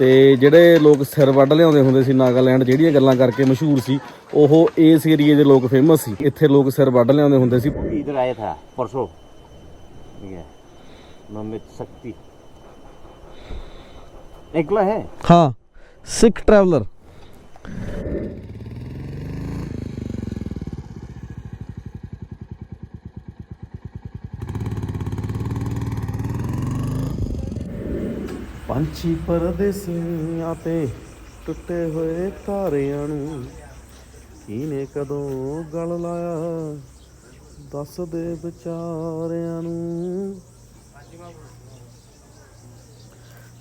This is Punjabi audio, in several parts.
ਤੇ ਜਿਹੜੇ ਲੋਕ ਸਿਰ ਵੱਢ ਲਿਆਉਂਦੇ ਹੁੰਦੇ ਸੀ ਨਾਗਾਲੈਂਡ ਜਿਹੜੀਆਂ ਗੱਲਾਂ ਕਰਕੇ ਮਸ਼ਹੂਰ ਸੀ ਉਹ ਇਸ ਏਰੀਏ ਦੇ ਲੋਕ ਫੇਮਸ ਸੀ ਇੱਥੇ ਲੋਕ ਸਿਰ ਵੱਢ ਲਿਆਉਂਦੇ ਹੁੰਦੇ ਸੀ इधर आया था परसों ये मोहम्मद शक्ति एकला है ਹਾਂ ਸਿੱਖ ਟਰੈਵਲਰ ਪੰਛੀ ਪਰਦੇਸੀਆਂ ਤੇ ਟੁੱਟੇ ਹੋਏ ਤਾਰਿਆਂ ਨੂੰ ਕਿਨੇ ਕਦੋਂ ਗਲ ਲਾਇਆ ਦੱਸ ਦੇ ਵਿਚਾਰਿਆਂ ਨੂੰ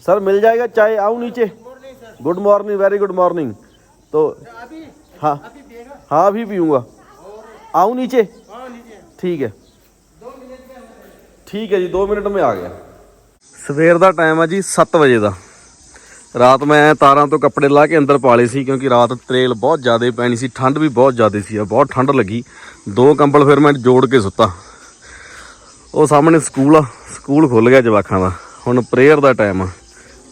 सर मिल जाएगा चाय आऊँ नीचे good morning very good morning तो हाँ हाँ अभी पीऊँगा आऊँ नीचे ठीक है ਠੀਕ ਹੈ ਜੀ 2 ਮਿੰਟ ਮੈਂ ਆ ਗਿਆ ਸਵੇਰ ਦਾ ਟਾਈਮ ਆ ਜੀ 7 ਵਜੇ ਦਾ। ਰਾਤ ਮੈਂ ਤਾਰਾਂ ਤੋਂ ਕੱਪੜੇ ਲਾ ਕੇ ਅੰਦਰ ਪਾ ਲਏ ਸੀ ਕਿਉਂਕਿ ਰਾਤ ਤਰੇਲ ਬਹੁਤ ਜ਼ਿਆਦਾ ਪੈਣੀ ਸੀ, ਠੰਡ ਵੀ ਬਹੁਤ ਜ਼ਿਆਦਾ ਸੀ ਬਹੁਤ ਠੰਡ ਲੱਗੀ। ਦੋ ਕੰਬਲ ਫਿਰ ਮੈਂ ਜੋੜ ਕੇ ਸੁੱਤਾ। ਉਹ ਸਾਹਮਣੇ ਸਕੂਲ ਆ, ਸਕੂਲ ਖੁੱਲ ਗਿਆ ਜਵਾਖਾਂ ਦਾ। ਹੁਣ ਪ੍ਰੇਅਰ ਦਾ ਟਾਈਮ ਆ।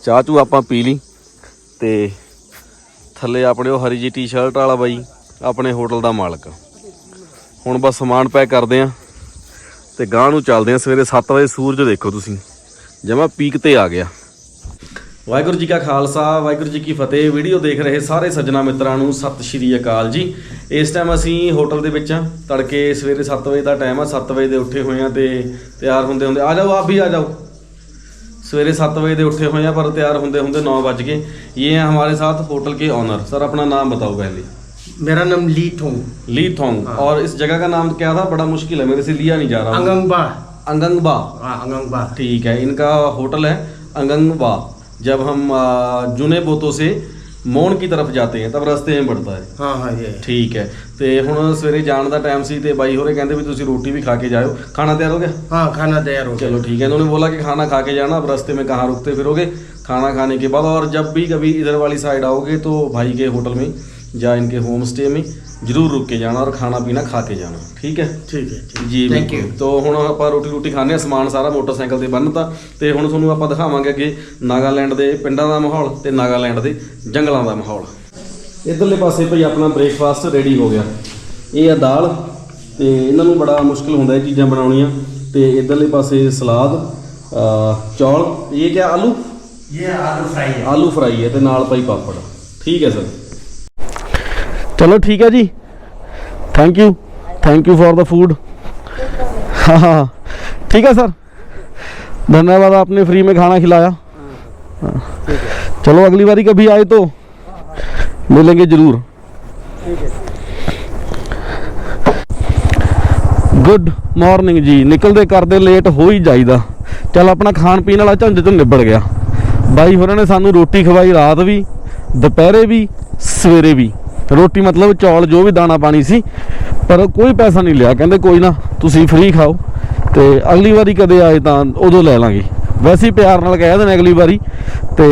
ਚਾਹ ਚੂ ਆਪਾਂ ਪੀ ਲਈ ਤੇ ਥੱਲੇ ਆਪਣੇ ਉਹ ਹਰੀ ਜੀ ਟੀ-ਸ਼ਰਟ ਵਾਲਾ ਬਾਈ, ਆਪਣੇ ਹੋਟਲ ਦਾ ਮਾਲਕ। ਹੁਣ ਬਸ ਸਮਾਨ ਪੈਕ ਕਰਦੇ ਆ ਤੇ ਗਾਂ ਨੂੰ ਚੱਲਦੇ ਆ ਸਵੇਰੇ 7 ਵਜੇ ਸੂਰਜ ਦੇਖੋ ਤੁਸੀਂ। ਜਮਾ ਪੀਕ ਤੇ ਆ ਗਿਆ ਵਾਹਿਗੁਰੂ ਜੀ ਕਾ ਖਾਲਸਾ ਵਾਹਿਗੁਰੂ ਜੀ ਕੀ ਫਤਿਹ ਵੀਡੀਓ ਦੇਖ ਰਹੇ ਸਾਰੇ ਸੱਜਣਾ ਮਿੱਤਰਾਂ ਨੂੰ ਸਤਿ ਸ਼੍ਰੀ ਅਕਾਲ ਜੀ ਇਸ ਟਾਈਮ ਅਸੀਂ ਹੋਟਲ ਦੇ ਵਿੱਚ ਆ ਤੜਕੇ ਸਵੇਰੇ 7 ਵਜੇ ਦਾ ਟਾਈਮ ਆ 7 ਵਜੇ ਦੇ ਉੱਠੇ ਹੋਏ ਆ ਤੇ ਤਿਆਰ ਹੁੰਦੇ ਹੁੰਦੇ ਆ ਜਾਓ ਆਪ ਵੀ ਆ ਜਾਓ सवेरे सात बजे ਦੇ ਉੱਠੇ ਹੋਏ ਆ ਪਰ ਤਿਆਰ ਹੁੰਦੇ ਹੁੰਦੇ 9 बज गए ये हैं हमारे साथ होटल के ऑनर सर अपना नाम बताओ पहले मेरा नाम ली थोंग ली थोंग और इस जगह का नाम क्या था बड़ा मुश्किल है मेरे से लिया नहीं जा रहा अंगंगबा अंगंगबा हाँ अंगंगबा ठीक है इनका होटल है अंगंगबा जब हम आ, जुने बोतों से मोन की तरफ जाते हैं तब रास्ते में पड़ता है हाँ हाँ ये ਠੀਕ ਹੈ ਤੇ ਹੁਣ ਸਵੇਰੇ ਜਾਣ ਦਾ ਟਾਈਮ ਸੀ ਤੇ ਬਾਈ ਹੋਰੇ ਕਹਿੰਦੇ ਵੀ ਤੁਸੀਂ ਰੋਟੀ ਵੀ ਖਾ ਕੇ ਜਾਇਓ ਖਾਣਾ ਤਿਆਰ ਹੋ ਗਿਆ हाँ खाना तैयार हो गया चलो ठीक है इन्होंने बोला कि खाना खा के जाना अब रास्ते में कहाँ रुकते फिरोगे खाना खाने के बाद और जब भी कभी इधर वाली साइड आओगे तो भाई के होटल में या इनके होम स्टे में ਜਰੂਰ ਰੁਕ ਕੇ ਜਾਣਾ ਔਰ ਖਾਣਾ ਪੀਣਾ ਖਾ ਕੇ ਜਾਣਾ ਠੀਕ ਹੈ? ਠੀਕ ਹੈ ਜੀ ਥੈਂਕ ਯੂ ਤੋਂ ਹੁਣ ਆਪਾਂ ਰੋਟੀ ਰੋਟੀ ਖਾਣੇ ਆ ਸਮਾਨ ਸਾਰਾ ਮੋਟਰਸਾਈਕਲ ਤੇ ਬੰਨਤਾ ਤੇ ਹੁਣ ਤੁਹਾਨੂੰ ਆਪਾਂ ਦਿਖਾਵਾਂਗੇ ਅੱਗੇ ਨਾਗਾਲੈਂਡ ਦੇ ਪਿੰਡਾਂ ਦਾ ਮਾਹੌਲ ਤੇ ਨਾਗਾਲੈਂਡ ਦੇ ਜੰਗਲਾਂ ਦਾ ਮਾਹੌਲ। ਇਧਰਲੇ ਪਾਸੇ ਭਈ ਆਪਣਾ ਬ੍ਰੇਕਫਾਸਟ ਰੈਡੀ ਹੋ ਗਿਆ। ਇਹ ਆ ਦਾਲ ਤੇ ਇਹਨਾਂ ਨੂੰ ਬੜਾ ਮੁਸ਼ਕਲ ਹੁੰਦਾ ਇਹ ਚੀਜ਼ਾਂ ਬਣਾਉਣੀਆਂ। ਤੇ ਇਧਰਲੇ ਪਾਸੇ ਸਲਾਦ ਚੌਲ ਇਹ ਕਿਹਾ ਆਲੂ? ਇਹ ਆਲੂ ਫਰਾਈ। ਹੈ ਆਲੂ ਫਰਾਈ ਹੈ ਤੇ ਨਾਲ ਪਈ ਪਾਪੜ। ਠੀਕ ਹੈ ਸਰ। ਚਲੋ ਠੀਕ ਹੈ ਜੀ thank you thank you for the food हाँ हाँ ठीक है सर धन्यवाद आपने फ्री में खाना खिलाया हाँ। चलो अगली बारी कभी आए तो मिलेंगे जरूर ਗੁੱਡ ਮਾਰਨਿੰਗ ਜੀ ਨਿਕਲਦੇ ਕਰਦੇ ਲੇਟ ਹੋ ਹੀ ਜਾਈਦਾ ਚੱਲ ਆਪਣਾ ਖਾਣ ਪੀਣ ਵਾਲਾ ਝੰਡ ਤੋਂ ਨਿਬੜ ਗਿਆ ਬਾਈ ਹੋਰਾਂ ਨੇ ਸਾਨੂੰ ਰੋਟੀ ਖਵਾਈ ਰਾਤ ਵੀ ਦੁਪਹਿਰੇ ਵੀ ਸਵੇਰੇ ਵੀ ਰੋਟੀ ਮਤਲਬ ਚੌਲ ਜੋ ਵੀ ਦਾਣਾ ਪਾਣੀ ਸੀ, ਪਰ ਕੋਈ ਪੈਸਾ ਨਹੀਂ ਲਿਆ। ਕਹਿੰਦੇ ਕੋਈ ਨਾ, ਤੁਸੀਂ ਫ੍ਰੀ ਖਾਓ ਤੇ ਅਗਲੀ ਵਾਰੀ ਕਦੇ ਆਏ ਤਾਂ ਉਦੋਂ ਲੈ ਲਾਂਗੇ। ਵੈਸੇ ਪਿਆਰ ਨਾਲ ਕਹਿ ਦੇਣਾ ਅਗਲੀ ਵਾਰੀ ਤੇ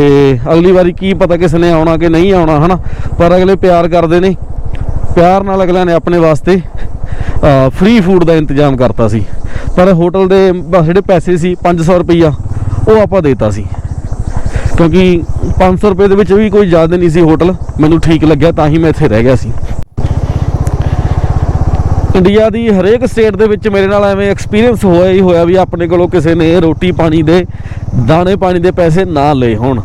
ਅਗਲੀ ਵਾਰੀ ਕੀ ਪਤਾ ਕਿਸ ਨੇ ਆਉਣਾ ਕਿ ਨਹੀਂ ਆਉਣਾ, ਹਨਾ? ਪਰ ਅਗਲੇ ਪਿਆਰ ਕਰਦੇ ਨੇ। ਪਿਆਰ ਨਾਲ ਅਗਲਿਆਂ ਨੇ ਆਪਣੇ ਵਾਸਤੇ ਫ੍ਰੀ ਫੂਡ ਦਾ ਇੰਤਜ਼ਾਮ ਕਰਤਾ ਸੀ। ਪਰ ਹੋਟਲ ਦੇ ਜਿਹੜੇ ਪੈਸੇ ਸੀ 500 ਰੁਪਈਆ, ਉਹ ਆਪਾਂ ਦੇਤਾ ਸੀ। ਕਿਉਂਕਿ 500 ਰੁਪਏ ਦੇ ਵਿੱਚ ਵੀ ਕੋਈ ਜ਼ਿਆਦਾ ਨਹੀਂ ਸੀ ਹੋਟਲ। ਮੈਨੂੰ ਠੀਕ ਲੱਗਿਆ, ਤਾਂ ਹੀ ਮੈਂ ਇੱਥੇ ਰਹਿ ਗਿਆ ਸੀ। ਇੰਡੀਆ ਦੀ ਹਰੇਕ ਸਟੇਟ ਦੇ ਵਿੱਚ ਮੇਰੇ ਨਾਲ ਐਵੇਂ ਐਕਸਪੀਰੀਅੰਸ ਹੋਇਆ ਹੀ ਹੋਇਆ ਵੀ ਆਪਣੇ ਕੋਲੋਂ ਕਿਸੇ ਨੇ ਰੋਟੀ ਪਾਣੀ ਦੇ, ਦਾਣੇ ਪਾਣੀ ਦੇ ਪੈਸੇ ਨਾ ਲਏ ਹੋਣ।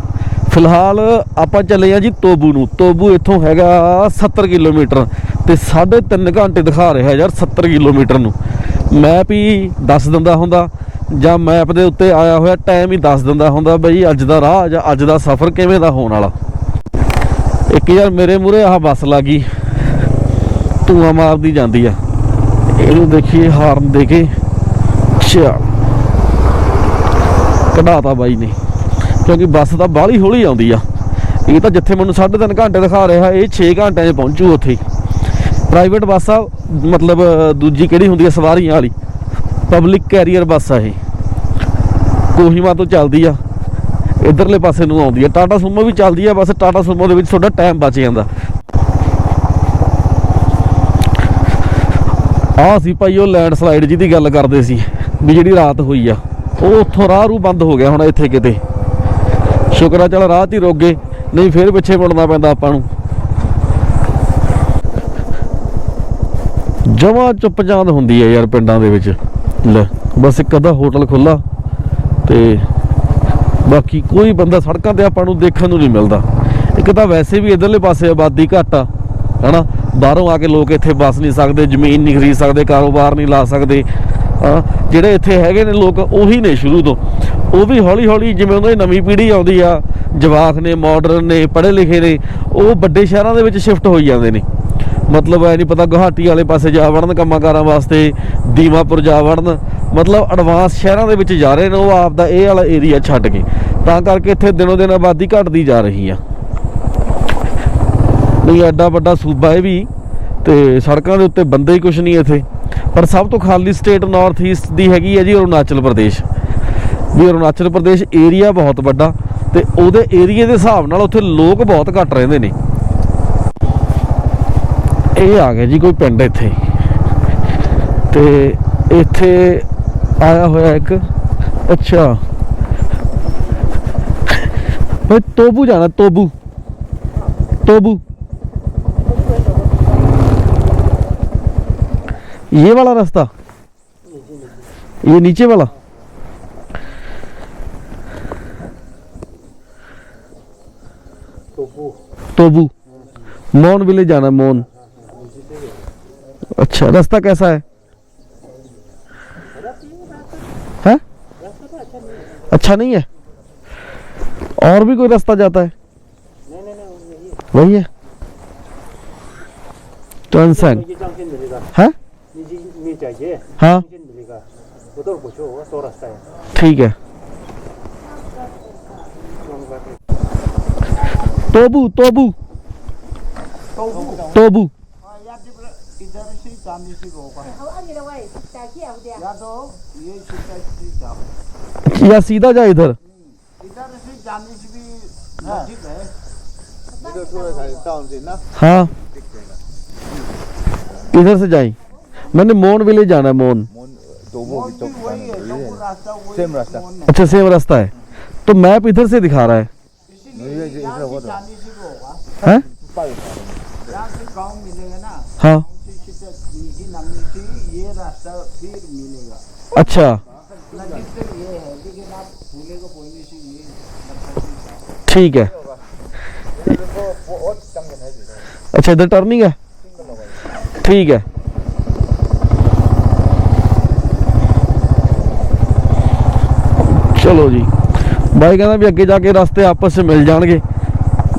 ਫਿਲਹਾਲ ਆਪਾਂ ਚੱਲੇ ਆ ਜੀ ਤੋਬੂ ਨੂੰ। ਤੋਬੂ ਇੱਥੋਂ ਹੈਗਾ 70 ਕਿਲੋਮੀਟਰ ਤੇ 3.5 ਘੰਟੇ ਦਿਖਾ ਰਿਹਾ ਯਾਰ 70 ਕਿਲੋਮੀਟਰ ਨੂੰ। ਮੈਂ ਵੀ ਦੱਸ ਦਿੰਦਾ ਹੁੰਦਾ ਜਾਂ ਮੈਪ ਦੇ ਉੱਤੇ ਆਇਆ ਹੋਇਆ ਟਾਈਮ ਹੀ ਦੱਸ ਦਿੰਦਾ ਹੁੰਦਾ ਬਈ ਅੱਜ ਦਾ ਰਾਹ ਜਾਂ ਅੱਜ ਦਾ ਸਫ਼ਰ ਕਿਵੇਂ ਦਾ ਹੋਣ ਵਾਲਾ। ਇੱਕ ਯਾਰ ਮੇਰੇ ਮੂਰੇ ਆਹ ਬੱਸ ਲੱਗੀ। ਧੂਆਂ ਮਾਰਦੀ ਜਾਂਦੀ ਆ। ਇਹਨੂੰ ਦੇਖੀਏ ਹਾਰਨ ਦੇ ਕੇ। ਚੱਲ ਕਢਾਤਾ ਬਾਈ ਨੇ। ਕਿਉਂਕਿ ਬੱਸ ਤਾਂ ਬਾਹਲੀ ਹੌਲੀ ਆਉਂਦੀ ਆ। ਇਹ ਤਾਂ ਜਿੱਥੇ ਮੈਨੂੰ 3.5 ਘੰਟੇ ਦਿਖਾ ਰਿਹਾ, ਇਹ 6 ਘੰਟਿਆਂ 'ਚ ਪਹੁੰਚੂ ਉੱਥੇ। ਪ੍ਰਾਈਵੇਟ ਬੱਸ ਆ ਮਤਲਬ ਦੂਜੀ ਕਿਹੜੀ ਹੁੰਦੀ ਆ, ਸਵਾਰੀਆਂ ਵਾਲੀ। ਪਬਲਿਕ ਕੈਰੀਅਰ ਬੱਸ ਆ ਇਹ। ਕੋਹੀਮਾ ਤੋਂ ਚੱਲਦੀ ਆ। ਇਧਰਲੇ ਪਾਸੇ ਨੂੰ ਆਉਂਦੀ ਆ। ਟਾਟਾ ਸੁਮੋ ਵੀ ਚੱਲਦੀ ਆ। ਬਸ ਟਾਟਾ ਸੁਮੋ ਦੇ ਵਿੱਚ ਤੁਹਾਡਾ ਟਾਈਮ ਬਚ ਜਾਂਦਾ। ਆ ਸੀ ਭਾਈ ਉਹ ਲੈਂਡ ਸਲਾਈਡ ਜਿਹਦੀ ਗੱਲ ਕਰਦੇ ਸੀ, ਵੀ ਜਿਹੜੀ ਰਾਤ ਹੋਈ ਆ। ਉਹ ਉੱਥੋਂ ਰਾਹ ਰੂ ਬੰਦ ਹੋ ਗਿਆ ਹੁਣ ਇੱਥੇ ਕਿਤੇ। ਸ਼ੁਕਰ ਆ ਚੱਲ ਰਾਹ 'ਚ ਹੀ ਰੁਕ ਗਏ। ਨਹੀਂ ਫੇਰ ਪਿੱਛੇ ਮੁੜਨਾ ਪੈਂਦਾ ਆਪਾਂ ਨੂੰ। ਜਮਾ ਚੁੱਪ ਚੁੱਪਚਾਂਦ ਹੁੰਦੀ ਹੈ ਯਾਰ ਪਿੰਡਾਂ ਦੇ ਵਿੱਚ। ਲੈ, ਬਸ ਇੱਕ ਅੱਧਾ ਹੋਟਲ ਖੁੱਲਾ ਤੇ ਬਾਕੀ ਕੋਈ ਬੰਦਾ ਸੜਕਾਂ ਤੇ ਆਪਾਂ ਨੂੰ ਦੇਖਣ ਨੂੰ ਨਹੀਂ ਮਿਲਦਾ। ਇੱਕ ਤਾਂ ਵੈਸੇ ਵੀ ਇਧਰਲੇ ਪਾਸੇ ਆਬਾਦੀ ਘੱਟ ਆ, ਹਨਾ? ਬਾਹਰੋਂ ਆ ਕੇ ਲੋਕ ਇੱਥੇ ਵਸ ਨਹੀਂ ਸਕਦੇ, ਜ਼ਮੀਨ ਨਹੀਂ ਖਰੀਦ ਸਕਦੇ, ਕਾਰੋਬਾਰ ਨਹੀਂ ਲਾ ਸਕਦੇ, ਹਾਂ? ਜਿਹੜੇ ਇੱਥੇ ਹੈਗੇ ਨੇ ਲੋਕ, ਉਹੀ ਨੇ ਸ਼ੁਰੂ ਤੋਂ। ਉਹ ਵੀ ਹੌਲੀ ਹੌਲੀ ਜਿਵੇਂ ਉਹਨਾਂ ਦੀ ਨਵੀਂ ਪੀੜ੍ਹੀ ਆਉਂਦੀ ਆ, ਜਵਾਕ ਨੇ ਮਾਡਰਨ ਨੇ, ਪੜ੍ਹੇ ਲਿਖੇ ਨੇ, ਉਹ ਵੱਡੇ ਸ਼ਹਿਰਾਂ ਦੇ ਵਿੱਚ ਸ਼ਿਫਟ ਹੋਈ ਜਾਂਦੇ ਨੇ। ਮਤਲਬ ਐ ਨਹੀਂ ਪਤਾ ਗੁਹਾਟੀ ਵਾਲੇ ਪਾਸੇ ਜਾ ਵੜਨ ਕੰਮਾਂ-ਕਾਰਾਂ ਵਾਸਤੇ ਦੀਮਾਪੁਰ ਜਾ ਵੜਨ। ਮਤਲਬ ਐਡਵਾਂਸ ਸ਼ਹਿਰਾਂ ਦੇ ਵਿੱਚ ਜਾ ਰਹੇ ਨੇ, ਉਹ ਆਪ ਦਾ ਇਹ ਵਾਲਾ ਏਰੀਆ ਛੱਡ ਕੇ। ਤਾਂ ਕਰਕੇ ਇੱਥੇ ਦਿਨੋ ਦਿਨ ਆਬਾਦੀ ਘਟਦੀ ਜਾ ਰਹੀ ਆ। ਨਹੀਂ, ਐਡਾ ਵੱਡਾ ਸੂਬਾ ਇਹ ਵੀ, ਤੇ ਸੜਕਾਂ ਦੇ ਉੱਤੇ ਬੰਦੇ ਹੀ ਕੁਛ ਨਹੀਂ ਇੱਥੇ। ਪਰ ਸਭ ਤੋਂ ਖਾਲੀ ਸਟੇਟ ਨਾਰਥ ਈਸਟ ਦੀ ਹੈਗੀ ਹੈ ਜੀ ਅਰੁਣਾਚਲ ਪ੍ਰਦੇਸ਼। ਵੀ ਅਰੁਣਾਚਲ ਪ੍ਰਦੇਸ਼ ਏਰੀਆ ਬਹੁਤ ਵੱਡਾ, ਤੇ ਉਹਦੇ ਏਰੀਏ ਦੇ ਹਿਸਾਬ ਨਾਲ ਉੱਥੇ ਲੋਕ ਬਹੁਤ ਘੱਟ ਰਹਿੰਦੇ ਨੇ। ਇਹ ਆ ਗਿਆ ਜੀ ਕੋਈ ਪਿੰਡ ਇੱਥੇ ਤੇ ਇੱਥੇ ਆਇਆ ਹੋਇਆ ਇੱਕ ਅੱਛਾ ਬਈ ਤੋਬੂ ਜਾਣਾ ਤੋਬੂ ਤੋਬੂ ये वाला रास्ता ये नीचे वाला तोबू मोन विलेज जाना है, मोन अच्छा रास्ता कैसा है? है? अच्छा नहीं है? और भी कोई रास्ता जाता है? वही है। है हाँ वो तो रास्ता है? ठीक है। तोबू तोबू तोबू से या तो ये सीधा सीधा या सीधा जाए इधर। इधर से चांदी से भी है। इधर टाउन से ना। हाँ। इधर से जाए। मैंने मोन विलेज जाना है मोन सेम रास्ता अच्छा सेम रास्ता है। तो मैप इधर से दिखा रहा है। हाँ। से ये रास्ता फिर मिलेगा अच्छा नजदीक से ये है लेकिन आप भूलेगा बोलने से ये ठीक है अच्छा इधर टर्निंग है ठीक है ਚਲੋ ਜੀ ਬਾਈ ਕਹਿੰਦਾ ਵੀ ਅੱਗੇ ਜਾ ਕੇ ਰਸਤੇ ਆਪਸ ਵਿੱਚ ਮਿਲ ਜਾਣਗੇ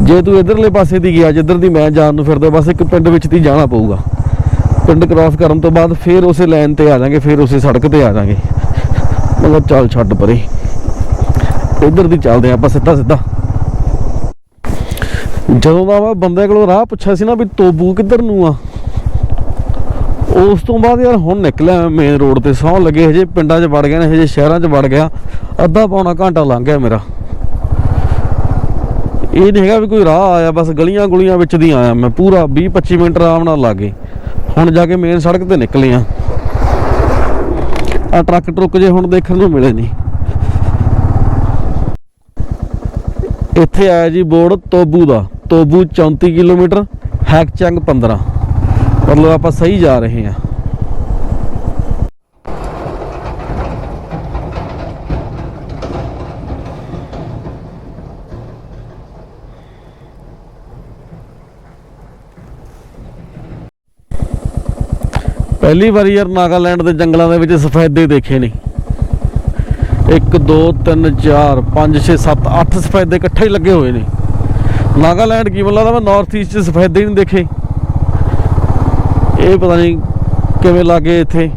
ਜੇ ਤੂੰ ਇਧਰਲੇ ਪਾਸੇ ਦੀ ਗਿਆ ਜਿੱਧਰ ਦੀ ਮੈਂ ਜਾਣ ਨੂੰ ਫਿਰਦਾ ਬਸ ਇੱਕ ਪਿੰਡ ਵਿੱਚ ਦੀ ਜਾਣਾ ਪਊਗਾ ਪਿੰਡ ਕ੍ਰਾਸ ਕਰਨ ਤੋਂ ਬਾਅਦ ਫਿਰ ਉਸੇ ਲਾਈਨ ਤੇ ਆ ਜਾਾਂਗੇ, ਫਿਰ ਉਸੇ ਸੜਕ ਤੇ ਆ ਜਾਾਂਗੇ। ਮਤਲਬ ਚੱਲ ਛੱਡ ਪਰੇ। ਇਧਰ ਦੀ ਚੱਲਦੇ ਆਪਾਂ ਸਿੱਧਾ ਸਿੱਧਾ ਜਦੋਂ ਦਾ ਮੈਂ ਬੰਦੇ ਕੋਲੋਂ ਰਾਹ ਪੁੱਛਿਆ ਸੀ ਨਾ ਵੀ ਤੋਬੂ ਕਿੱਧਰ ਨੂੰ ਆ, ਉਸ ਤੋਂ ਬਾਅਦ ਯਾਰ ਹੁਣ ਨਿਕਲਿਆ ਮੇਨ ਰੋਡ ਤੇ, ਸੌਂ ਲੱਗੇ ਹਜੇ ਪਿੰਡਾਂ 'ਚ ਵੜ ਗਏ ਨੇ, ਹਜੇ ਸ਼ਹਿਰਾਂ 'ਚ ਵੜ ਗਿਆ। ਅੱਧਾ ਪੌਣਾ ਘੰਟਾ ਲੰਘ ਗਿਆ ਮੇਰਾ। ਇਹ ਨਹੀਂ ਹੈਗਾ ਵੀ ਕੋਈ ਰਾਹ ਆਇਆ, ਬਸ ਗਲੀਆਂ ਗੁਲੀਆਂ ਵਿੱਚ ਦੀ ਆਇਆ ਮੈਂ, ਪੂਰਾ 20 25 ਮਿੰਟ ਆਰਾਮ ਨਾਲ ਲੱਗੇ। ਹੁਣ ਜਾ ਕੇ ਮੇਨ ਸੜਕ ਤੇ ਨਿਕਲੇ ਆ। ਆ ਟਰੱਕ ਟਰੁੱਕ ਜੇ ਹੁਣ ਦੇਖਣ ਨੂੰ ਮਿਲੇ ਨਹੀਂ ਇੱਥੇ ਆਇਆ ਜੀ ਬੋਰਡ ਤੋਬੂ ਦਾ। ਤੋਬੂ 34 ਕਿਲੋਮੀਟਰ, ਹੈਕਚੰਗ 15 ਮਤਲਬ ਆਪਾਂ ਸਹੀ ਜਾ ਰਹੇ ਹਾਂ ਪਹਿਲੀ ਵਾਰੀ ਯਾਰ ਨਾਗਾਲੈਂਡ ਦੇ ਜੰਗਲਾਂ ਦੇ ਵਿੱਚ ਸਫੈਦੇ ਦੇਖੇ ਨੇ। 1 2 3 4 5 6 7 8 ਸਫੈਦੇ ਇਕੱਠੇ ਹੀ ਲੱਗੇ ਹੋਏ ਨੇ। ਨਾਗਾਲੈਂਡ ਕੀ ਮਤਲਬ ਮੈਂ ਨਾਰਥ ਈਸਟ ਚ ਸਫੈਦੇ ਹੀ ਨਹੀਂ ਦੇਖੇ। ਇਹ ਪਤਾ ਨਹੀਂ ਕਿਵੇਂ ਲੱਗੇ ਇੱਥੇ।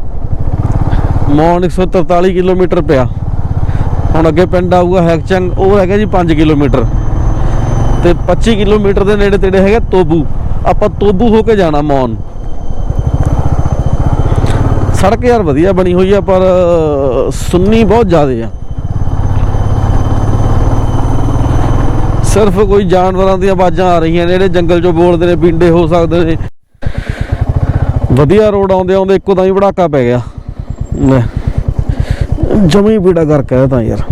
ਮੌਨ 143 ਕਿਲੋਮੀਟਰ ਪਿਆ। ਹੁਣ ਅੱਗੇ ਪਿੰਡ ਆਊਗਾ ਹੈਕਚੰਗ, ਉਹ ਹੈਗਾ ਜੀ 5 ਕਿਲੋਮੀਟਰ। ਤੇ 25 ਕਿਲੋਮੀਟਰ ਦੇ ਨੇੜੇ ਤੇੜੇ ਹੈਗਾ ਤੋਬੂ। ਆਪਾਂ ਤੋਬੂ ਹੋ ਕੇ ਜਾਣਾ ਮੌਨ। ਸੜਕ ਯਾਰ ਵਧੀਆ ਬਣੀ ਹੋਈ ਆ, ਪਰ ਸੁੰਨੀ ਬਹੁਤ ਜ਼ਿਆਦਾ ਆ। ਸਿਰਫ ਕੋਈ ਜਾਨਵਰਾਂ ਦੀਆਂ ਆਵਾਜ਼ਾਂ ਆ ਰਹੀਆਂ ਨੇ, ਜਿਹੜੇ ਜੰਗਲ 'ਚੋਂ ਬੋਲਦੇ ਨੇ, ਪਿੰਡੇ ਹੋ ਸਕਦੇ ਨੇ। ਵਧੀਆ ਰੋਡ ਆਉਂਦੇ ਆਉਂਦੇ ਇੱਕੋ ਦਮ ਹੀ ਬੜਾਕਾ ਪੈ ਗਿਆ। ਜਮੀ ਬੀੜਾ ਕਰ ਕਹਿ ਤਾਂ ਯਾਰ।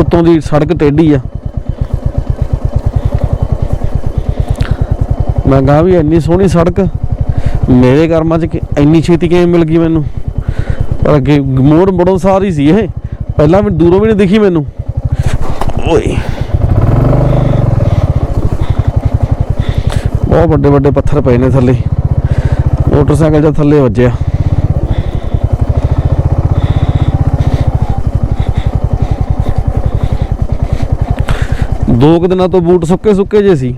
ਉਤੋਂ ਦੀ ਸੜਕ ਟੇਢੀ ਆ। ਮੈਂ ਕਹਾ ਵੀ ਇੰਨੀ ਸੋਹਣੀ ਸੜਕ ਮੇਰੇ ਕਰਮਾਂ 'ਚ ਕਿ- ਇੰਨੀ ਛੇਤੀ ਕਿਵੇਂ ਮਿਲ ਗਈ ਮੈਨੂੰ? ਪਰ ਅੱਗੇ ਮੋੜ ਮੋੜੋਂ ਸਾਰੀ ਸੀ ਇਹ। ਪਹਿਲਾਂ ਵੀ ਦੂਰੋਂ ਵੀ ਨਹੀਂ ਦਿਖੀ ਮੈਨੂੰ। ਓਏ। ਬਹੁਤ ਵੱਡੇ ਵੱਡੇ ਪੱਥਰ ਪਏ ਨੇ ਥੱਲੇ। ਮੋਟਰਸਾਈਕਲ ਜਾਂ ਥੱਲੇ ਵੱਜਿਆ। ਦੋ ਕੁ ਦਿਨਾਂ ਤੋਂ ਬੂਟ ਸੁੱਕੇ ਸੁੱਕੇ ਜੇ ਸੀ।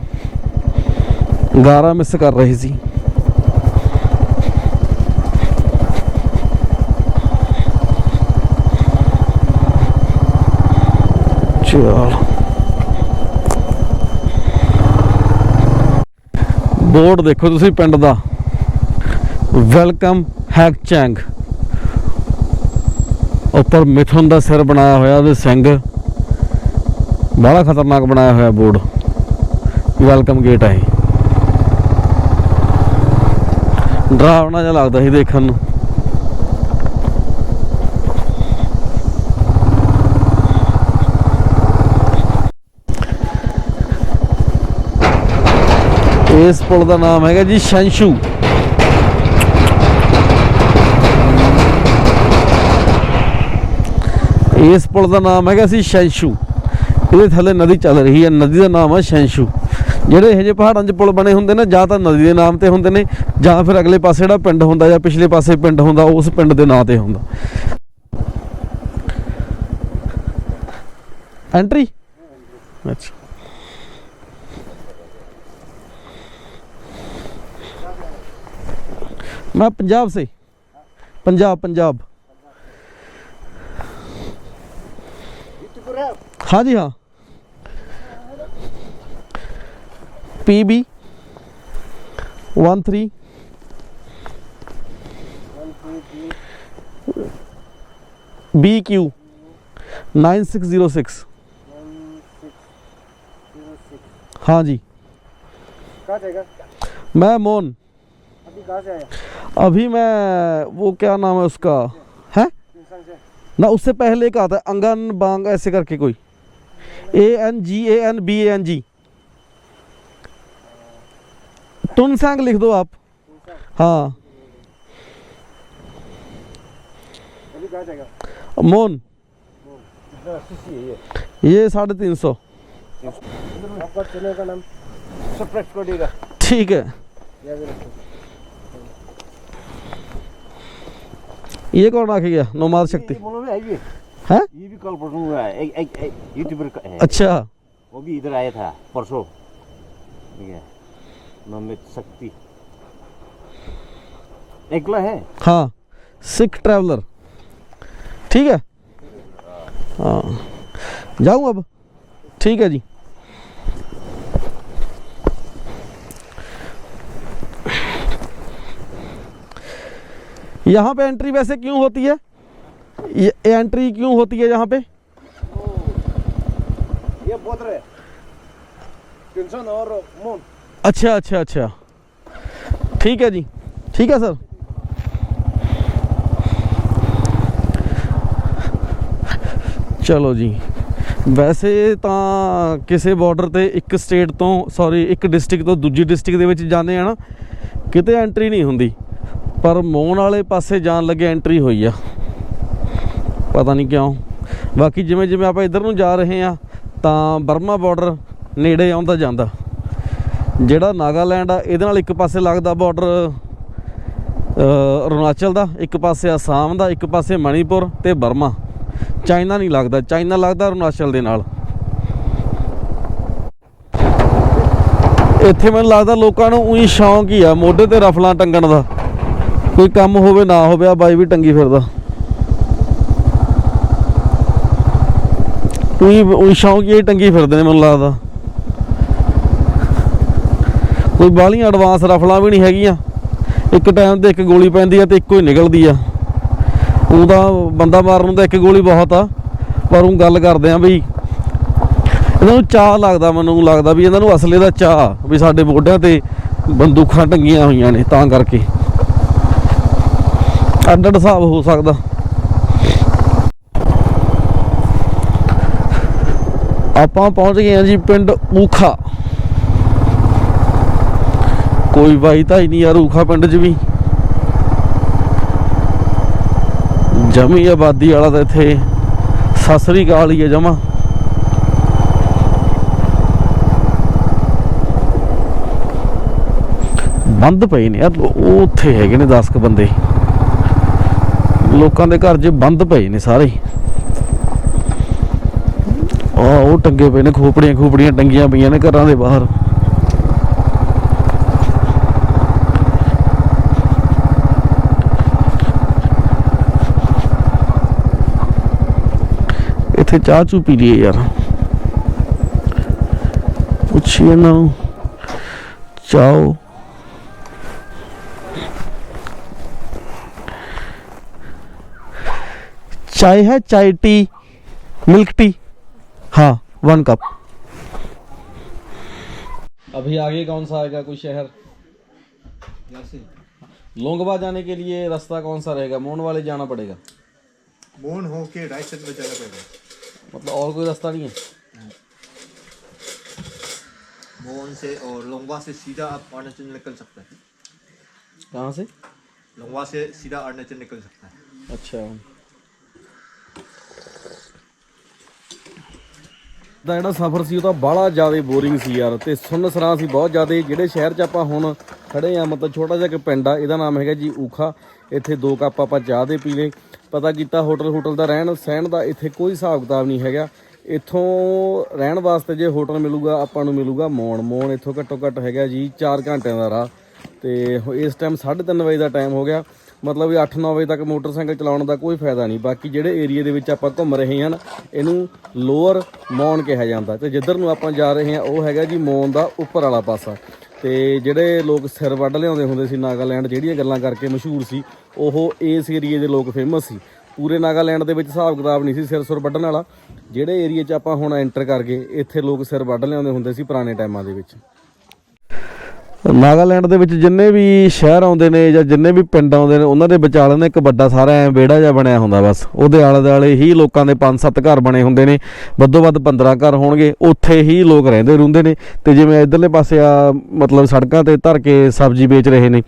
ਗਾਰਾ ਮਿਸ ਕਰ ਰਹੀ ਸੀ। ਚਲ ਬੋਰਡ ਦੇਖੋ ਤੁਸੀਂ ਪਿੰਡ ਦਾ। ਵੈਲਕਮ ਹੈਕ ਚੈਂਗ ਉੱਪਰ ਮਿਥੁਨ ਦਾ ਸਿਰ ਬਣਾਇਆ ਹੋਇਆ ਉਹਦੇ ਸਿੰਘ। ਬੜਾ ਖਤਰਨਾਕ ਬਣਾਇਆ ਹੋਇਆ ਬੋਰਡ ਵੈਲਕਮ ਗੇਟ ਹੈ ਇਹ। ਡਰਾਵਣਾ ਜਿਹਾ ਲੱਗਦਾ ਸੀ ਦੇਖਣ ਨੂੰ। ਇਸ ਪੁਲ ਦਾ ਨਾਮ ਹੈਗਾ ਜੀ ਸ਼ੰਸ਼ੂ। ਇਸ ਪੁਲ ਦਾ ਨਾਮ ਹੈਗਾ ਸੀ ਸ਼ੰਸ਼ੂ। ਇਹਦੇ ਥੱਲੇ ਨਦੀ ਚੱਲ ਰਹੀ ਹੈ, ਨਦੀ ਦਾ ਨਾਮ ਹੈ ਸ਼ੰਸ਼ੂ। ਜਿਹੜੇ ਇਹ ਜੇ ਪਹਾੜਾਂ 'ਚ ਪੁਲ ਬਣੇ ਹੁੰਦੇ ਨੇ, ਜਾਂ ਤਾਂ ਨਦੀ ਦੇ ਨਾਮ ਤੇ ਹੁੰਦੇ ਨੇ, ਜਾਂ ਫਿਰ ਅਗਲੇ ਪਾਸੇ ਜਿਹੜਾ ਪਿੰਡ ਹੁੰਦਾ ਜਾਂ ਪਿਛਲੇ ਪਾਸੇ ਪਿੰਡ ਹੁੰਦਾ, ਉਸ ਪਿੰਡ ਦੇ ਨਾਂ ਤੇ ਹੁੰਦਾ। ਐਂਟਰੀ ਅੱਛਾ। मैं पंजाब से पंजाब पंजाब हाँ जी हाँ P B one three B Q nine six zero six हाँ जी कहाँ जाएगा मैं मोन अभी कहाँ से आया? अभी मैं वो क्या नाम है उसका? है? ना उससे पहले एक आता है अंगन बांग ऐसे करके कोई। A N G A N B A N G Tuensang लिख दो आप। हाँ। अभी मोन। ये साढ़े तीन सौ। का ठीक है। या रखो। कौन आके गया? नौमाद शक्ति। है? ये भी कल परसों हुआ है। एक एक, एक यूट्यूबर का है। अच्छा। वो भी इधर आया था परसों। ठीक है। नमित शक्ति। एकला है? हाँ सिख ट्रैवलर ठीक है? हाँ। जाऊँ अब? ठीक है जी। यहाँ पे एंट्री वैसे क्यों होती है ये एंट्री क्यों होती है यहाँ पे ये बोध रहे टेंशन और मून अच्छा अच्छा अच्छा ठीक है जी ठीक है सर ਚਲੋ ਜੀ ਵੈਸੇ ਤਾਂ ਕਿਸੇ ਬਾਰਡਰ ਤੇ ਇੱਕ ਸਟੇਟ ਤੋਂ ਸੌਰੀ ਇੱਕ ਡਿਸਟ੍ਰਿਕਟ ਤੋਂ ਦੂਜੀ ਡਿਸਟ੍ਰਿਕਟ ਦੇ ਵਿੱਚ ਜਾਂਦੇ ਆ ਨਾ ਕਿਤੇ ਐਂਟਰੀ ਨਹੀਂ ਹੁੰਦੀ ਪਰ ਮੋਨ ਵਾਲੇ ਪਾਸੇ ਜਾਣ ਲੱਗੇ ਐਂਟਰੀ ਹੋਈ ਆ। ਪਤਾ ਨਹੀਂ ਕਿਉਂ। ਬਾਕੀ ਜਿਵੇਂ ਜਿਵੇਂ ਆਪਾਂ ਇੱਧਰ ਨੂੰ ਜਾ ਰਹੇ ਆ, ਤਾਂ ਬਰਮਾ ਬਾਰਡਰ ਨੇੜੇ ਆਉਂਦਾ ਜਾਂਦਾ। ਜਿਹੜਾ ਨਾਗਾਲੈਂਡ ਆ, ਇਹਦੇ ਨਾਲ ਇੱਕ ਪਾਸੇ ਲੱਗਦਾ ਬਾਰਡਰ ਅਰੁਣਾਚਲ ਦਾ, ਇੱਕ ਪਾਸੇ ਆਸਾਮ ਦਾ, ਇੱਕ ਪਾਸੇ ਮਣੀਪੁਰ ਤੇ ਬਰਮਾ। ਚਾਈਨਾ ਨਹੀਂ ਲੱਗਦਾ, ਚਾਈਨਾ ਲੱਗਦਾ ਅਰੁਣਾਚਲ ਦੇ ਨਾਲ। ਇੱਥੇ ਮੈਨੂੰ ਲੱਗਦਾ ਲੋਕਾਂ ਨੂੰ ਉਹੀ ਸ਼ੌਂਕ ਹੀ ਆ, ਮੋਢੇ ਤੇ ਰਫਲਾਂ ਟੰਗਣ ਦਾ। ਕੋਈ ਕੰਮ ਹੋਵੇ, ਨਾ ਹੋਵੇ ਆ ਬਾਈ ਵੀ ਟੰਗੀ ਫਿਰਦਾ। ਕੋਈ ਉਹੀ ਸ਼ੌਂਕ ਟੰਗੀ ਫਿਰਦੇ ਨੇ ਮੈਨੂੰ ਲੱਗਦਾ। ਕੋਈ ਬਾਹਲੀਆਂ ਐਡਵਾਂਸ ਰਫਲਾਂ ਵੀ ਨਹੀਂ ਹੈਗੀਆਂ। ਇੱਕ ਟਾਈਮ ਤੇ ਇੱਕ ਗੋਲੀ ਪੈਂਦੀ ਆ ਤੇ ਇੱਕੋ ਹੀ ਨਿਕਲਦੀ ਆ। ਉਹਦਾ ਬੰਦਾ ਮਾਰਨ ਨੂੰ ਤਾਂ ਇੱਕ ਗੋਲੀ ਬਹੁਤ ਆ, ਪਰ ਉਹ ਗੱਲ ਕਰਦੇ ਆ ਬਈ ਇਹਨਾਂ ਨੂੰ ਚਾਹ ਲੱਗਦਾ, ਮੈਨੂੰ ਲੱਗਦਾ ਵੀ ਇਹਨਾਂ ਨੂੰ ਅਸਲੇ ਦਾ ਚਾਹ ਵੀ ਸਾਡੇ ਮੋਢਿਆਂ ਤੇ ਬੰਦੂਕਾਂ ਟੰਗੀਆਂ ਹੋਈਆਂ ਨੇ ਤਾਂ ਕਰਕੇ। ਅੱਡ ਅੱਡ ਹਿਸਾਬ ਹੋ ਸਕਦਾ। ਆਪਾਂ ਪਹੁੰਚ ਗਏ ਆ ਜੀ ਪਿੰਡ ਊਖਾ। ਕੋਈ ਬਾਈ ਤਾਂ ਹੀ ਨਹੀਂ ਯਾਰ ਊਖਾ ਪਿੰਡ 'ਚ ਵੀ। ਜਮੀ ਆਬਾਦੀ ਵਾਲਾ ਤਾਂ ਇੱਥੇ ਸਸਰੀ ਕਾਲ ਹੀ ਹੈ ਜਮਾ। ਬੰਦ ਪਏ ਨੇ ਯਾਰ, ਉਹ ਉੱਥੇ ਹੈਗੇ ਨੇ 10 ਕ ਬੰਦੇ। ਲੋਕਾਂ ਦੇ ਘਰ ਜੇ ਬੰਦ ਪਏ ਨੇ ਸਾਰੇ ਹੀ। ਆ, ਉਹ ਟੰਗੇ ਪਏ ਨੇ, ਖੋਪੜੀਆਂ ਖੋਪੜੀਆਂ ਟੰਗੀਆਂ ਪਈਆਂ ਨੇ ਘਰਾਂ ਦੇ ਬਾਹਰ। ਇੱਥੇ ਚਾਹ ਚੂ ਪੀ ਲਈਏ ਯਾਰ। ਪੁੱਛੀਏ ਨਾ ਚਾਓ चाय है चाय टी मिल्क टी। हाँ वन कप अभी आगे कौन सा आएगा कोई शहर? लोंगवा जाने के लिए रास्ता कौन सा रहेगा? मोन वाले जाना पड़ेगा। मोन हो के राइट साइड में जाना पड़ेगा। मतलब और कोई रास्ता नहीं है? मोन से और लोंगवा से सीधा आप अरुणाचल निकल सकते हैं। कहाँ से? लोंगवा से सीधा अरुणाचल निकल सकता है। ਅੱਛਾ ਦਾ ਜਿਹੜਾ ਸਫ਼ਰ ਸੀ ਉਹ ਤਾਂ ਬਾਹਲਾ ਜ਼ਿਆਦਾ ਬੋਰਿੰਗ ਸੀ ਯਾਰ ਤੇ ਸੁੰਨ ਸਰਾਂ ਸੀ, ਬਹੁਤ ਜ਼ਿਆਦਾ। ਜਿਹੜੇ ਸ਼ਹਿਰ 'ਚ ਆਪਾਂ ਹੁਣ ਖੜੇ ਆ, ਮਤਲਬ ਛੋਟਾ ਜਿਹਾ ਇੱਕ ਪਿੰਡ ਆ, ਇਹਦਾ ਨਾਮ ਹੈਗਾ ਜੀ ਊਖਾ। ਇੱਥੇ ਦੋ ਕੱਪ ਆਪਾਂ ਚਾਹ ਦੇ ਪੀ ਲਏ। ਪਤਾ ਕੀਤਾ ਹੋਟਲ ਹੋਟਲ ਦਾ ਰਹਿਣ ਸਹਿਣ ਦਾ ਇੱਥੇ ਕੋਈ ਹਿਸਾਬ ਕਿਤਾਬ ਨਹੀਂ ਹੈਗਾ। ਇੱਥੋਂ ਰਹਿਣ ਵਾਸਤੇ ਜੇ ਹੋਟਲ ਮਿਲੂਗਾ, ਆਪਾਂ ਨੂੰ ਮਿਲੂਗਾ ਮੌਣ। ਮੌਣ ਇੱਥੋਂ ਘੱਟੋ ਘੱਟ ਹੈਗਾ ਜੀ 4 ਘੰਟਿਆਂ ਦਾ ਰਾਹ। ਤੇ ਇਸ ਟਾਈਮ 3:30 ਵਜੇ ਦਾ ਟਾਈਮ ਹੋ ਗਿਆ। ਮਤਲਬ ਵੀ 8-9 ਵਜੇ ਤੱਕ ਮੋਟਰਸਾਈਕਲ ਚਲਾਉਣ ਦਾ ਕੋਈ ਫਾਇਦਾ ਨਹੀਂ। ਬਾਕੀ ਜਿਹੜੇ ਏਰੀਆ ਦੇ ਵਿੱਚ ਆਪਾਂ ਘੁੰਮ ਰਹੇ ਹਾਂ ਇਹਨੂੰ ਲੋਅਰ ਮੌਨ ਕਿਹਾ ਜਾਂਦਾ। ਤੇ ਜਿੱਧਰ ਨੂੰ ਆਪਾਂ ਜਾ ਰਹੇ ਹਾਂ, ਉਹ ਹੈਗਾ ਜੀ ਮੌਨ ਦਾ ਉੱਪਰ ਵਾਲਾ ਪਾਸਾ। ਤੇ ਜਿਹੜੇ ਲੋਕ ਸਿਰ ਵੱਢ ਲਿਆਉਂਦੇ ਹੁੰਦੇ ਸੀ ਨਾਗਾਲੈਂਡ, ਜਿਹੜੀਆਂ ਗੱਲਾਂ ਕਰਕੇ ਮਸ਼ਹੂਰ ਸੀ, ਉਹ ਇਸ ਏਰੀਏ ਦੇ ਲੋਕ ਫੇਮਸ ਸੀ। ਪੂਰੇ ਨਾਗਾਲੈਂਡ ਦੇ ਵਿੱਚ ਹਿਸਾਬ ਕਿਤਾਬ ਨਹੀਂ ਸੀ ਸਿਰ ਸੁਰ ਵੱਢਣ ਵਾਲਾ। ਜਿਹੜੇ ਏਰੀਏ 'ਚ ਆਪਾਂ ਹੁਣ ਐਂਟਰ ਕਰ ਗਏ, ਇੱਥੇ ਲੋਕ ਸਿਰ ਵੱਢ ਲਿਆਉਂਦੇ ਹੁੰਦੇ ਸੀ ਪੁਰਾਣੇ ਟਾਈਮਾਂ ਦੇ ਵਿੱਚ। ਨਾਗਾਲੈਂਡ ਦੇ ਵਿੱਚ ਜਿੰਨੇ ਵੀ ਸ਼ਹਿਰ ਆਉਂਦੇ ਨੇ ਜਾਂ ਜਿੰਨੇ ਵੀ ਪਿੰਡ ਆਉਂਦੇ ਨੇ, ਉਹਨਾਂ ਦੇ ਵਿਚਾਲੇ ਨੇ ਇੱਕ ਵੱਡਾ ਸਾਰਾ ਐ ਵਿਹੜਾ ਜਿਹਾ ਬਣਿਆ ਹੁੰਦਾ ਬਸ। ਉਹਦੇ ਆਲੇ ਦੁਆਲੇ ਹੀ ਲੋਕਾਂ ਦੇ 5-7 ਘਰ ਬਣੇ ਹੁੰਦੇ ਨੇ। ਵੱਧੋ ਵੱਧ 15 ਘਰ ਹੋਣਗੇ, ਉੱਥੇ ਹੀ ਲੋਕ ਰਹਿੰਦੇ ਰਹਿੰਦੇ ਨੇ। ਤੇ ਜਿਵੇਂ ਇਧਰਲੇ ਪਾਸੇ ਆ, ਮਤਲਬ ਸੜਕਾਂ ਤੇ ਧਰ ਕੇ ਸਬਜ਼ੀ ਵੇਚ ਰਹੇ ਨੇ।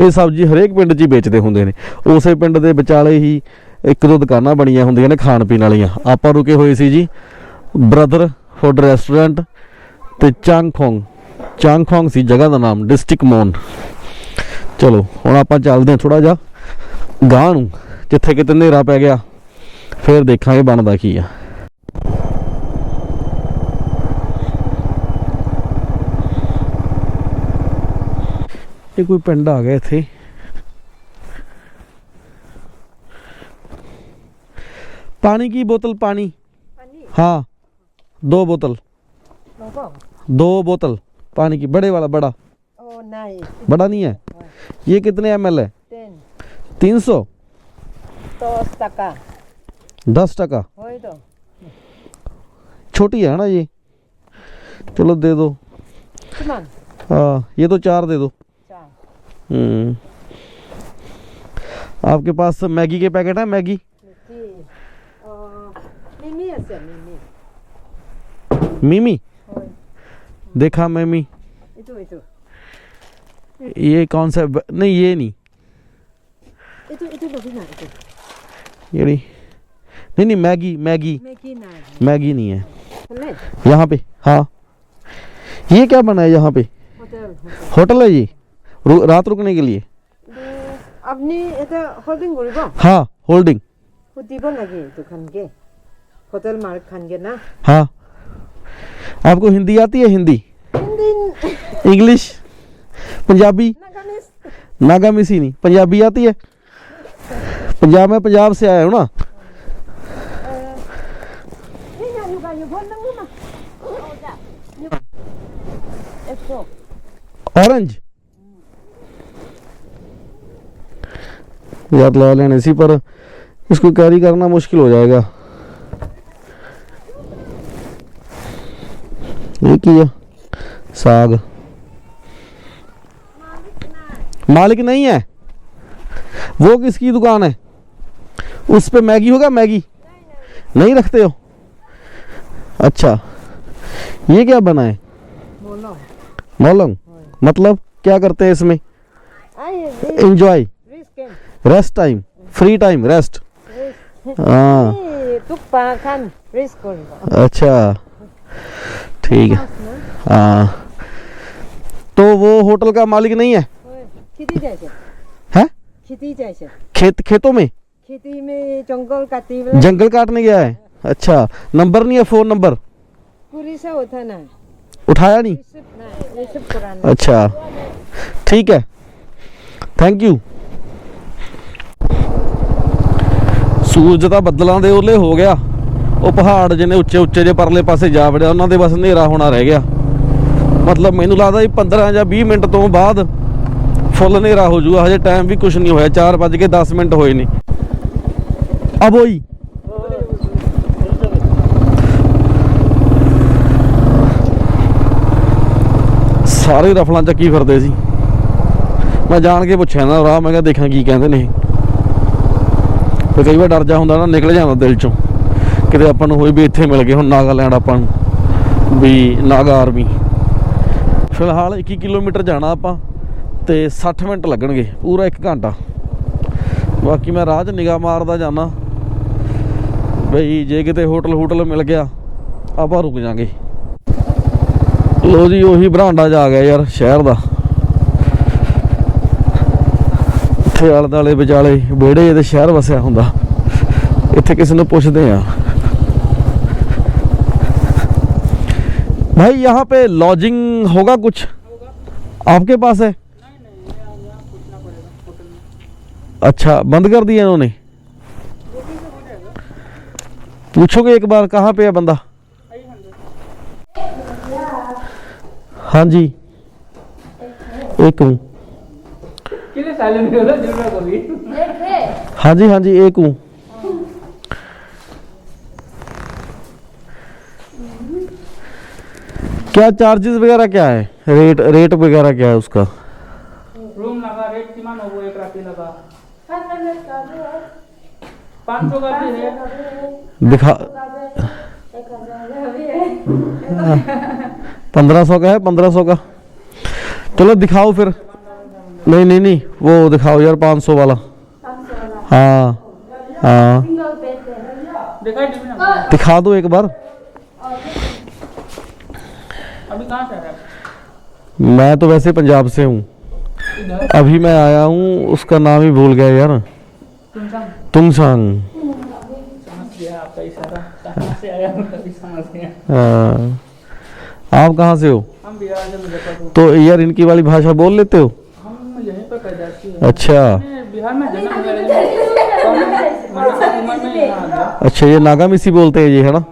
ਇਹ ਸਬਜ਼ੀ ਹਰੇਕ ਪਿੰਡ 'ਚ ਹੀ ਵੇਚਦੇ ਹੁੰਦੇ ਨੇ। ਉਸੇ ਪਿੰਡ ਦੇ ਵਿਚਾਲੇ ਹੀ ਇੱਕ ਦੋ ਦੁਕਾਨਾਂ ਬਣੀਆਂ ਹੁੰਦੀਆਂ ਨੇ ਖਾਣ ਪੀਣ ਵਾਲੀਆਂ। ਆਪਾਂ ਰੁਕੇ ਹੋਏ ਸੀ ਜੀ, ਬ੍ਰਦਰ ਫੂਡ ਰੈਸਟੋਰੈਂਟ ਤੇ ਚਾਂਗਖੋਂਗ ਚਾਂਗਖੋਂਗ ਸੀ ਜਗ੍ਹਾ ਦਾ ਨਾਮ ਡਿਸਟ੍ਰਿਕਟ ਮੋਨ ਚਲੋ ਹੁਣ ਆਪਾਂ ਚੱਲਦੇ ਹਾਂ ਥੋੜਾ ਜਿਹਾ ਗਾਂਹ ਨੂੰ ਜਿੱਥੇ ਕਿਤੇ ਹਨੇਰਾ ਪੈ ਗਿਆ ਫਿਰ ਦੇਖਾਂਗੇ ਬਣਦਾ ਕੀ ਆ ਇਹ ਕੋਈ ਪਿੰਡ ਆ ਗਿਆ ਇੱਥੇ पानी की बोतल पानी पानी हाँ दो बोतल लोगों दो बोतल पानी की बड़े वाला बड़ा। ओ नहीं। बड़ा नहीं है? ये कितने एम एल है? तीन। सौ? दस टका। तो। छोटी है ना ये? चलो दे दो। हाँ ये तो चार दे दो। चार। हम्म। आपके पास मैगी के पैकेट है? मैगी? मीमी Hoi देखा मैमी। ये कौन सा ब... नहीं ये नहीं। इतो, इतो ये नहीं। नहीं नहीं मैगी मैगी। मैगी नहीं है। यहाँ पे हाँ। ये क्या बना है यहाँ पे? होटल है जी रु, रात रुकने के लिए। हाँ होल्डिंग। দিব লাগে দোকানকে হোটেল মাৰ্ক খানগে না হা आपको हिंदी आती है हिंदी? इंग्लिश पंजाबी? नागा मिसी नहीं। पंजाबी आती है? पंजाब में पंजाब से आया हूँ ना। ऑरेंज यार ला लेने सी पर इसको कैरी करना मुश्किल हो जाएगा। ये की है? साग। मालिक नहीं है। वो किसकी दुकान है? उस पे मैगी होगा मैगी? नहीं नहीं रखते हो? अच्छा। ये क्या बना है? मोलंग। मतलब क्या करते हैं इसमें? Enjoy rest time free time rest हाँ। अच्छा। ठीक है हाँ तो वो होटल का मालिक नहीं है खेती जाइए है खेती जाइए खेत खेतों में खेती में जंगल काटी वाला जंगल काटने गया है अच्छा नंबर नहीं है फोन नंबर कुरी से होता ना उठाया नहीं रिसिप्ट ना रिसिप्ट कराना अच्छा ठीक है ਥੈਂਕ ਯੂ ਸੂਰਜ ਤਾਂ ਬੱਦਲਾਂ ਦੇ ਓਲੇ ਹੋ ਗਿਆ ਉਹ ਪਹਾੜ ਜਿਹਨੇ ਉੱਚੇ ਉੱਚੇ ਜੇ ਪਰਲੇ ਪਾਸੇ ਜਾ ਵੜਿਆ, ਉਹਨਾਂ ਦੇ ਬਸ ਹਨੇਰਾ ਹੋਣਾ ਰਹਿ ਗਿਆ। ਮਤਲਬ ਮੈਨੂੰ ਲੱਗਦਾ ਵੀ 15 ਜਾਂ 20 ਮਿੰਟ ਤੋਂ ਬਾਅਦ ਫੁੱਲ ਹਨੇਰਾ ਹੋ ਜਾਊਗਾ, ਹਜੇ ਟਾਈਮ ਵੀ ਕੁਝ ਨਹੀਂ ਹੋਇਆ 4 ਵੱਜ ਕੇ 10 ਮਿੰਟ ਹੋਏ ਨੇ। ਅਬ ਸਾਰੇ ਰਫਲਾਂ ਚੱਕੀ ਫਿਰਦੇ ਸੀ। ਮੈਂ ਜਾਣ ਕੇ ਪੁੱਛਿਆ ਨਾ ਰਾਹ, ਮੈਂ ਕਿਹਾ ਦੇਖਾਂ ਕੀ ਕਹਿੰਦੇ ਨੇ ਤੇ ਕਈ ਵਾਰ ਡਰ ਜਾ ਹੁੰਦਾ ਨਾ, ਨਿਕਲ ਜਾਂਦਾ ਦਿਲ ਚੋਂ। ਕਿਤੇ ਆਪਾਂ ਨੂੰ ਹੋਈ ਵੀ ਇੱਥੇ ਮਿਲ ਗਏ ਹੁਣ ਨਾਗਾਲੈਂਡ ਆਪਾਂ ਨੂੰ, ਵੀ ਨਾਗਾ ਆਰਮੀ। ਫਿਲਹਾਲ 21 ਕਿਲੋਮੀਟਰ ਜਾਣਾ ਆਪਾਂ ਤੇ 60 ਮਿੰਟ ਲੱਗਣਗੇ, ਪੂਰਾ 1 ਘੰਟਾ। ਬਾਕੀ ਮੈਂ ਰਾਹ 'ਚ ਨਿਗਾਹ ਮਾਰਦਾ ਜਾਣਾ ਬਈ ਜੇ ਕਿਤੇ ਹੋਟਲ ਹੋਟਲ ਮਿਲ ਗਿਆ, ਆਪਾਂ ਰੁਕ ਜਾਾਂਗੇ। ਲੋ ਜੀ, ਉਹੀ ਬਰਾਂਡਾ ਜਾ ਗਿਆ ਯਾਰ, ਸ਼ਹਿਰ ਦਾ। ਇੱਥੇ ਆਲੇ ਦੁਆਲੇ ਵਿਚਾਲੇ, ਵਿਹੜੇ ਇਹਦੇ ਸ਼ਹਿਰ ਵਸਿਆ ਹੁੰਦਾ। ਇੱਥੇ ਕਿਸੇ ਨੂੰ ਪੁੱਛਦੇ ਆ। भाई यहाँ पे लॉजिंग होगा कुछ? होगा। आपके पास है? अच्छा बंद कर दिया इन्होंने। पूछोगे एक बार कहाँ पे है बंदा? हाँ जी। एक हूँ हाँ जी हाँ जी एक हूँ। क्या चार्जेस वगैरह क्या है? रेट रेट वगैरह क्या है उसका? रूम लगा रेट किमान हो वो एक रात लगा। पाँच सौ का भी है। दिखा पंद्रह सौ का है पंद्रह सौ का। चलो दिखाओ फिर। नहीं नहीं नहीं वो दिखाओ यार पाँच सौ वाला। हाँ हाँ। दिखाई टीवी ना? दिखा दो एक बार। अभी कहाँ से मैं तो वैसे पंजाब से हूँ। अभी मैं आया हूँ उसका नाम ही भूल गया यार। तुमसांग? हाँ। आप कहाँ से हो? तो यार इनकी वाली भाषा बोल लेते हो? अच्छा। अच्छा ये नागामिसी बोलते हैं ये है ना?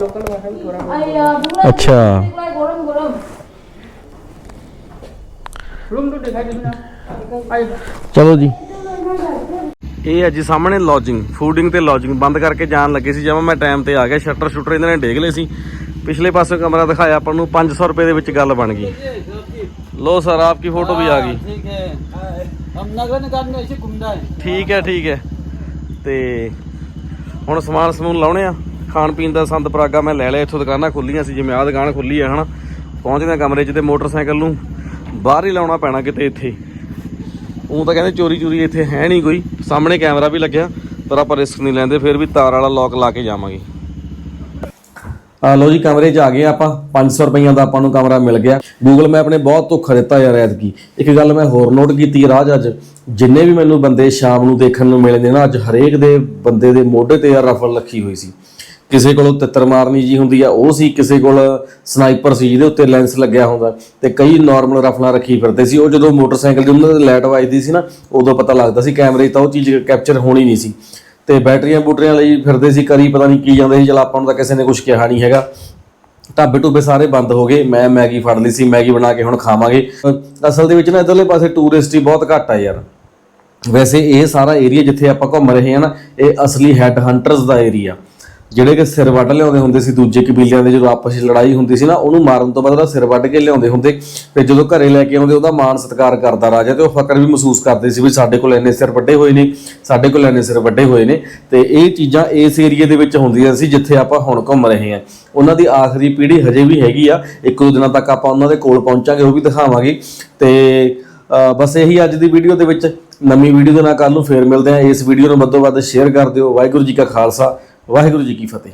लोकल भाषा भी थोड़ा बहुत अच्छा रूम तो दिखाई टीवी ना आई ਚਲੋ ਜੀ ਇਹ ਹੈ ਜੀ ਸਾਹਮਣੇ ਲੌਜਿੰਗ ਫੂਡਿੰਗ ਤੇ ਲੌਜਿੰਗ ਬੰਦ ਕਰਕੇ ਜਾਣ ਲੱਗੇ ਸੀ ਜਦੋਂ ਮੈਂ ਟਾਈਮ ਤੇ ਆ ਗਿਆ ਸ਼ਟਰ ਸ਼ੂਟਰ ਇਹਨਾਂ ਨੇ ਡੇਗ ਲਏ ਸੀ ਪਿਛਲੇ ਪਾਸੇ ਕਮਰਾ ਦਿਖਾਇਆ ਆਪਾਂ ਨੂੰ 500 ਰੁਪਏ ਦੇ ਵਿੱਚ ਗੱਲ ਬਣ ਗਈ ਲੋ ਸਰ ਆਪਕੀ ਫੋਟੋ ਵੀ ਆ ਗਈ ठीक है हम नगर निकाल में ऐसे घूमना है ਠੀਕ ਹੈ ਠੀਕ ਹੈ ਤੇ ਹੁਣ ਸਮਾਨ ਸਮੂਨ ਲਾਉਣੇ ਆ ਖਾਣ ਪੀਣ ਦਾ ਸੰਦ ਪਰਾਗਾ ਮੈਂ ਲੈ ਲਿਆ, ਇੱਥੋਂ ਦੁਕਾਨਾਂ ਖੁੱਲੀਆਂ ਸੀ, ਜਿਵੇਂ ਆਹ ਦੁਕਾਨ ਖੁੱਲੀ ਆ, ਹਨਾ? ਪਹੁੰਚਦੇ ਕਮਰੇ 'ਚ ਤੇ ਮੋਟਰਸਾਈਕਲ ਨੂੰ ਬਾਹਰ ਹੀ ਲਾਉਣਾ ਪੈਣਾ ਕਿਤੇ ਇੱਥੇ। ਉਹ ਤਾਂ ਕਹਿੰਦੇ ਚੋਰੀ ਚੋਰੀ ਇੱਥੇ ਹੈ ਨਹੀਂ ਕੋਈ, ਸਾਹਮਣੇ ਕੈਮਰਾ ਵੀ ਲੱਗਿਆ, ਪਰ ਆਪਾਂ ਰਿਸਕ ਨਹੀਂ ਲੈਂਦੇ, ਫਿਰ ਵੀ ਤਾਰ ਵਾਲਾ ਲੋਕ ਲਾ ਕੇ ਜਾਵਾਂਗੇ। ਆ ਲੋ ਜੀ, ਕਮਰੇ 'ਚ ਆ ਗਏ ਆਪਾਂ 500 ਰੁਪਈਆਂ ਦਾ ਆਪਾਂ ਨੂੰ ਕਮਰਾ ਮਿਲ ਗਿਆ। ਗੂਗਲ ਮੈਪ ਨੇ ਬਹੁਤ ਧੋਖਾ ਦਿੱਤਾ ਯਾਰ ਐਤਕੀ। ਇੱਕ ਗੱਲ ਮੈਂ ਹੋਰ ਨੋਟ ਕੀਤੀ ਰਾਜ ਅੱਜ, ਜਿੰਨੇ ਵੀ ਮੈਨੂੰ ਬੰਦੇ ਸ਼ਾਮ ਨੂੰ ਦੇਖਣ ਨੂੰ ਮਿਲੇ ਨੇ ਨਾ, ਅੱਜ ਹਰੇਕ ਦੇ ਬੰਦੇ ਦੇ ਮੋਢੇ ਤੇ ਯਾਰ ਰਫਲ ਲੱਖੀ ਹੋਈ ਸੀ। ਕਿਸੇ ਕੋਲੋਂ ਤਿੱਤਰ ਮਾਰਨੀ ਜੀ ਹੁੰਦੀ ਆ, ਉਹ ਸੀ ਕਿਸੇ ਕੋਲ ਸਨਾਈਪਰ ਸੀ, ਜਿਹਦੇ ਉੱਤੇ ਲੈਂਸ ਲੱਗਿਆ ਹੁੰਦਾ। ਤੇ ਕਈ ਨਾਰਮਲ ਰਫਲਾਂ ਰੱਖੀ ਫਿਰਦੇ ਸੀ। ਉਹ ਜਦੋਂ ਮੋਟਰਸਾਈਕਲ ਦੀ ਉਹਨਾਂ ਦੀ ਲਾਈਟ ਵੱਜਦੀ ਸੀ ਨਾ, ਉਦੋਂ ਪਤਾ ਲੱਗਦਾ ਸੀ ਕੈਮਰੇ 'ਚ ਤਾਂ ਉਹ ਚੀਜ਼ ਕੈਪਚਰ ਹੋਣੀ ਨਹੀਂ ਸੀ। ਤੇ ਬੈਟਰੀਆਂ ਬੂਟਰੀਆਂ ਲਈ ਫਿਰਦੇ ਸੀ, ਕਰੀ ਪਤਾ ਨਹੀਂ ਕੀ ਜਾਂਦੇ ਸੀ, ਚਲ ਆਪਾਂ ਨੂੰ ਤਾਂ ਕਿਸੇ ਨੇ ਕੁਝ ਕਿਹਾ ਨਹੀਂ ਹੈਗਾ। ਢਾਬੇ ਟੂਬੇ ਸਾਰੇ ਬੰਦ ਹੋ ਗਏ। ਮੈਂ ਮੈਗੀ ਫੜ ਲਈ ਸੀ, ਮੈਗੀ ਬਣਾ ਕੇ ਹੁਣ ਖਾਵਾਂਗੇ। ਅਸਲ ਦੇ ਵਿੱਚ ਨਾ ਇਧਰਲੇ ਪਾਸੇ ਟੂਰਿਸਟ ਹੀ ਬਹੁਤ ਘੱਟ ਆ ਯਾਰ। ਵੈਸੇ ਇਹ ਸਾਰਾ ਏਰੀਆ ਜਿੱਥੇ ਆਪਾਂ ਘੁੰਮ ਰਹੇ ਹਾਂ ਨਾ, ਇਹ ਅਸਲੀ ਹੈਡ ਹੰਟਰਸ ਦਾ ਏਰੀਆ ਜਿਹੜੇ ਕਿ ਸਿਰ ਵੱਢ ਲਿਆਉਂਦੇ ਹੁੰਦੇ ਸੀ, ਦੂਜੇ ਕਬੀਲਿਆਂ ਦੇ ਜਦੋਂ ਆਪਸ ਵਿੱਚ ਲੜਾਈ ਹੁੰਦੀ ਸੀ ਨਾ, ਉਹਨੂੰ ਮਾਰਨ ਤੋਂ ਬਾਅਦ ਉਹਦਾ ਸਿਰ ਵੱਢ ਕੇ ਲਿਆਉਂਦੇ ਹੁੰਦੇ। ਫਿਰ ਜਦੋਂ ਘਰੇ ਲੈ ਕੇ ਆਉਂਦੇ, ਉਹਦਾ ਮਾਣ ਸਤਿਕਾਰ ਕਰਦਾ ਰਾਜਾ ਤੇ ਉਹ ਫਕਰ ਵੀ ਮਹਿਸੂਸ ਕਰਦੇ ਸੀ ਵੀ ਸਾਡੇ ਕੋਲ ਇੰਨੇ ਸਿਰ ਵੱਡੇ ਹੋਏ ਨੇ, ਸਾਡੇ ਕੋਲ ਇੰਨੇ ਸਿਰ ਵੱਡੇ ਹੋਏ ਨੇ। ਤੇ ਇਹ ਚੀਜ਼ਾਂ ਇਸ ਏਰੀਏ ਦੇ ਵਿੱਚ ਹੁੰਦੀਆਂ ਸੀ, ਜਿੱਥੇ ਆਪਾਂ ਹੁਣ ਘੁੰਮ ਰਹੇ ਹਾਂ। ਉਹਨਾਂ ਦੀ ਆਖਰੀ ਪੀੜ੍ਹੀ ਹਜੇ ਵੀ ਹੈਗੀ ਆ, ਇੱਕ ਦੋ ਦਿਨਾਂ ਤੱਕ ਆਪਾਂ ਉਹਨਾਂ ਦੇ ਕੋਲ ਪਹੁੰਚਾਂਗੇ, ਉਹ ਵੀ ਦਿਖਾਵਾਂਗੇ। ਤੇ ਬਸ ਇਹੀ ਅੱਜ ਦੀ ਵੀਡੀਓ ਦੇ ਵਿੱਚ। ਨਵੀਂ ਵੀਡੀਓ ਦੇ ਨਾਲ ਕੱਲ ਨੂੰ ਫੇਰ ਮਿਲਦੇ ਹਾਂ। ਇਸ ਵੀਡੀਓ ਨੂੰ ਵੱਧੋ ਵੱਧ ਸ਼ੇਅਰ ਕਰ ਦਿਓ। ਵਾਹਿਗੁਰੂ ਜੀ ਕਾ ਖਾਲਸਾ। ਵਾਹਿਗੁਰੂ ਜੀ ਕੀ ਫਤਿਹ।